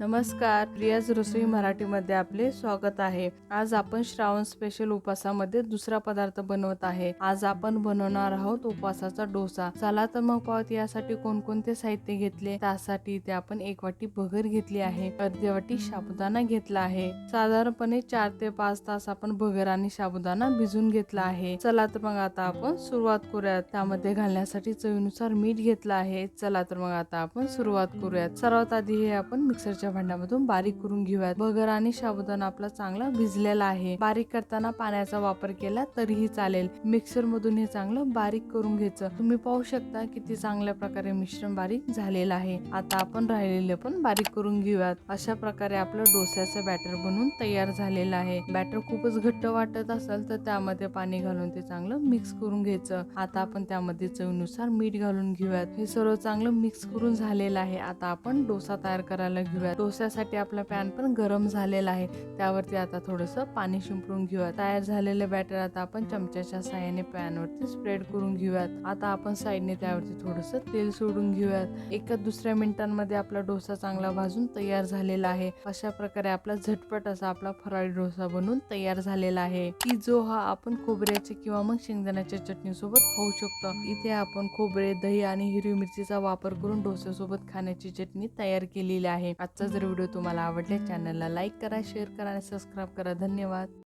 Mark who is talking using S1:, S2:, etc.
S1: नमस्कार. रियाज रसोई मराठीमध्ये आपले स्वागत आहे. आज आपण श्रावण स्पेशल उपासामध्ये दुसरा पदार्थ बनवत आहे. आज आपण बनवणार आहोत उपवासाचा डोसा. चला तर मग पाहत यासाठी कोणकोणते साहित्य घेतले. त्यासाठी इथे आपण एक वाटी भगर घेतली आहे. अर्धी वाटी साबुदाणा घेतला आहे. साधारणपणे चार ते पाच तास आपण भगर आणि साबुदाणा भिजून घेतला आहे. चला तर मग आता आपण सुरुवात करूयात. त्यामध्ये घालण्यासाठी चवीनुसार मीठ घेतलं आहे. चला तर मग आता आपण सुरुवात करूयात. सर्वात आधी हे आपण मिक्सरच्या भांड्यामधून बारीक करून घेऊयात. भगर आणि साबुदाणा आपला चांगला भिजलेला आहे. बारीक करताना पाण्याचा वापर केला तरीही चालेल. मिक्सर मधून हे चांगलं बारीक करून घ्यायचं. तुम्ही पाहू शकता किती चांगल्या प्रकारे मिश्रण बारीक झालेलं आहे. आता आपण राहिलेले पण बारीक करून घेऊयात. अशा प्रकारे आपलं डोस्याचं बॅटर बनवून तयार झालेलं आहे. बॅटर खूपच घट्ट वाटत असेल तर त्यामध्ये पाणी घालून ते चांगलं मिक्स करून घ्यायचं. आता आपण त्यामध्ये चवीनुसार मीठ घालून घेऊयात. हे सर्व चांगलं मिक्स करून झालेलं आहे. आता आपण डोसा तयार करायला घेऊयात. डोस्यासाठी आपला पॅन पण गरम झालेला आहे. त्यावरती आता थोडंसं पाणी शिंपडून घेऊयात तयार झालेलं बॅटर आता आपण चमच्याच्या साह्याने पॅनवरती स्प्रेड करून घेऊयात. आता आपण साईडने त्यावरती थोडस तेल सोडून घेऊयात. एका दुसऱ्या मिनिटांमध्ये आपला डोसा चांगला भाजून तयार झालेला आहे. अशा प्रकारे आपला झटपट असा आपला फराळी डोसा बनवून तयार झालेला आहे. की जो हा आपण खोबऱ्याचे किंवा मग शेंगदाण्याच्या चटणी सोबत खाऊ शकतो. इथे आपण खोबरे दही आणि हिरवी मिरचीचा वापर करून डोस्यासोबत खाण्याची चटणी तयार केलेली आहे. आजचा जर व्हिडिओ तुम्हाला आवडला चॅनलला लाईक करा शेअर करा आणि सबस्क्राईब करा. धन्यवाद.